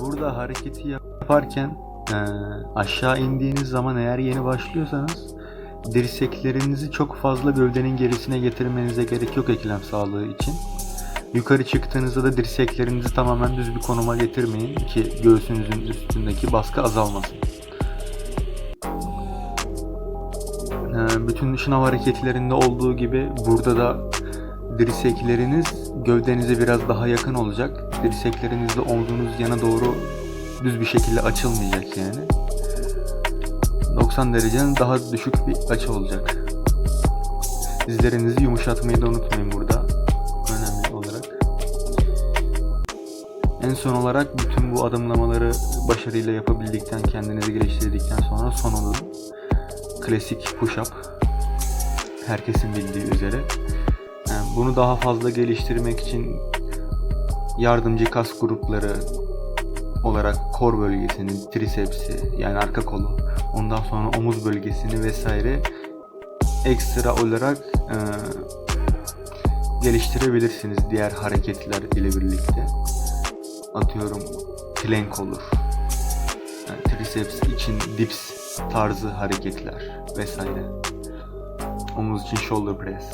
Burada hareketi yaparken eee, aşağı indiğiniz zaman eğer yeni başlıyorsanız dirseklerinizi çok fazla gövdenin gerisine getirmenize gerek yok eklem sağlığı için. Yukarı çıktığınızda da dirseklerinizi tamamen düz bir konuma getirmeyin ki göğsünüzün üstündeki baskı azalmasın. Ee, bütün şınav hareketlerinde olduğu gibi burada da dirsekleriniz gövdenize biraz daha yakın olacak. Dirsekleriniz de omzunuz yana doğru düz bir şekilde açılmayacak yani. 90 derecenin daha düşük bir açı olacak. Dizlerinizi yumuşatmayı da unutmayın burada. Önemli olarak. En son olarak bütün bu adımlamaları başarıyla yapabildikten, kendinizi geliştirdikten sonra son adım klasik push-up. Herkesin bildiği üzere. Bunu daha fazla geliştirmek için yardımcı kas grupları olarak kor bölgesini, trisepsi yani arka kolu, ondan sonra omuz bölgesini vesaire ekstra olarak e, geliştirebilirsiniz diğer hareketler ile birlikte. Atıyorum plank olur. Yani triceps için dips tarzı hareketler vesaire. Omuz için shoulder press.